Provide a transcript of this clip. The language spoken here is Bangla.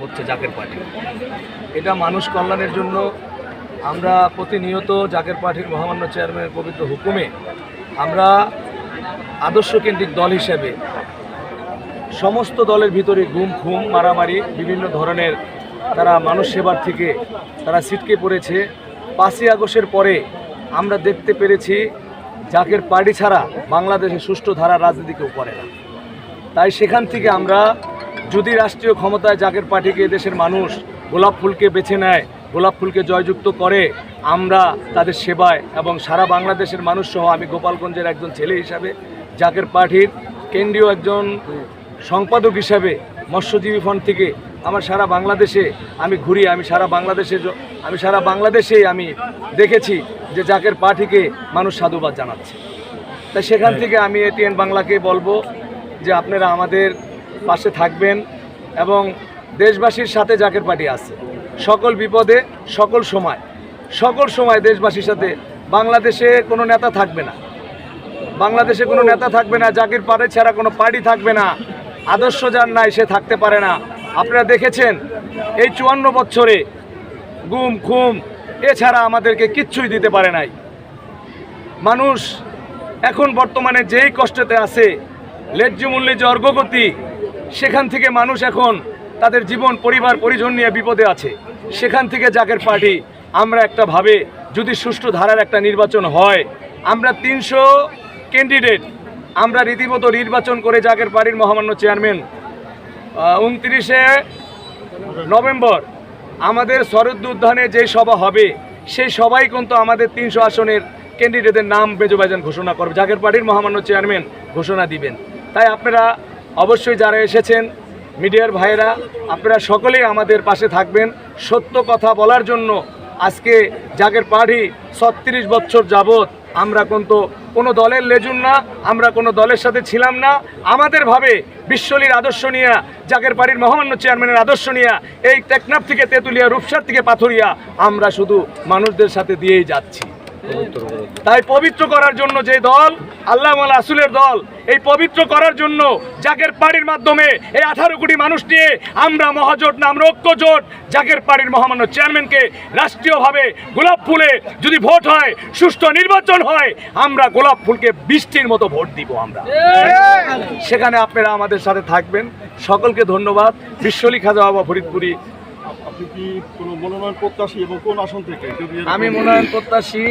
হচ্ছে জাকের পার্টি এটা মানুষ কল্যাণের জন্য আমরা প্রতিনিয়ত জাকের পার্টির মহামান্য চেয়ারম্যানের পবিত্র হুকুমে আমরা আদর্শকেন্দ্রিক দল হিসেবে সমস্ত দলের ভিতরে গুম খুম মারামারি, বিভিন্ন ধরনের তারা মানুষ সেবার থেকে তারা ছিটকে পড়েছে। পাঁচই আগস্টের পরে আমরা দেখতে পেরেছি জাকের পার্টি ছাড়া বাংলাদেশে সুষ্ঠু ধারা রাজনীতি কেউ করে না। তাই সেখান থেকে আমরা যদি রাষ্ট্রীয় ক্ষমতায় জাকের পার্টিকে দেশের মানুষ গোলাপ ফুলকে বেছে নেয় গোলাপ ফুলকে জয়যুক্ত করে আমরা তাদের সেবায় এবং সারা বাংলাদেশের মানুষ সহ আমি গোপালগঞ্জের একজন ছেলে হিসাবে জাকের পার্টির কেন্দ্রীয় একজন সম্পাদক হিসাবে মৎস্যজীবী ফ্রন্ট থেকে আমার সারা বাংলাদেশে আমি ঘুরি আমি সারা বাংলাদেশে আমি সারা বাংলাদেশেই আমি দেখেছি যে জাকের পার্টিকে মানুষ সাধুবাদ জানাচ্ছে। তাই সেখান থেকে আমি এটিএন বাংলাকে বলব যে আপনারা আমাদের পাশে থাকবেন এবং দেশবাসীর সাথে জাকের পার্টি আছে। সকল বিপদে, সকল সময় সকল সময় দেশবাসীর সাথে বাংলাদেশে কোনো নেতা থাকবে না। বাংলাদেশে কোনো নেতা থাকবে না, জাকির পারে ছাড়া কোনো পার্টি থাকবে না। আদর্শ যার নাই, সে থাকতে পারে না। আপনারা দেখেছেন, এই চুয়ান্ন বছরে গুম, খুম, এছাড়া আমাদেরকে কিচ্ছুই দিতে পারে নাই। মানুষ এখন বর্তমানে যেই কষ্টতে আছে ন্যায্য যে অর্গগতি সেখান থেকে মানুষ এখন তাদের জীবন, পরিবার, পরিজন নিয়ে বিপদে আছে। সেখান থেকে জাকের পার্টি আমরা একটা ভাবে যদি সুষ্ঠু ধারার একটা নির্বাচন হয়, আমরা তিনশো ক্যান্ডিডেট আমরা রীতিমতো নির্বাচন করে জাকের পার্টির মহামান্য চেয়ারম্যান উনত্রিশে নভেম্বর আমাদের শরদ উদ্যানে যে সভা হবে, সেই সবাই কিন্তু আমাদের তিনশো আসনের ক্যান্ডিডেটের নাম বেজবাজান ঘোষণা করবে। জাগের পার্টির মহামান্য চেয়ারম্যান ঘোষণা দিবেন। তাই আপনারা অবশ্যই যারা এসেছেন, মিডিয়ার ভাইয়েরা, আপনারা সকলেই আমাদের পাশে থাকবেন। সত্য কথা বলার জন্য আজকে জাগের পার্টি ছত্রিশ বছর যাবৎ আমরা কিন্তু কোনো দলের লেজুন না, আমরা কোনো দলের সাথে ছিলাম না। আমাদের ভাবে বিশ্বলীর আদর্শ নিয়ে, জাগের পাড়ির মহামান্য চেয়ারম্যানের আদর্শ নিয়ে, এই টেকনাফ থেকে তেঁতুলিয়া রূপসার থেকে পাথরিয়া আমরা শুধু মানুষদের সাথে দিয়েই যাচ্ছি। তাই পবিত্র করার জন্য যে দল আল্লাহ আসুলের দল এই পবিত্র করার জন্য জাকের পাড়ির মাধ্যমে এই আঠারো কোটি মানুষ নিয়ে আমরা মহাজোট না আমরা ঐক্য জোট জাকের পাড়ির মহামান্য চেয়ারম্যানকে রাষ্ট্রীয়ভাবে গোলাপ ফুলে যদি ভোট হয় সুষ্ঠু নির্বাচন হয় আমরা গোলাপ ফুলকে বৃষ্টির মতো ভোট দিব আমরা। সেখানে আপনারা আমাদের সাথে থাকবেন। সকলকে ধন্যবাদ। বিশ্বলী খাজা বাবা ফরিদপুরি। আপনি কি কোনো মনোনয়ন প্রত্যাশী এবং কোন আসন থেকে? আমি মনোনয়ন প্রত্যাশী।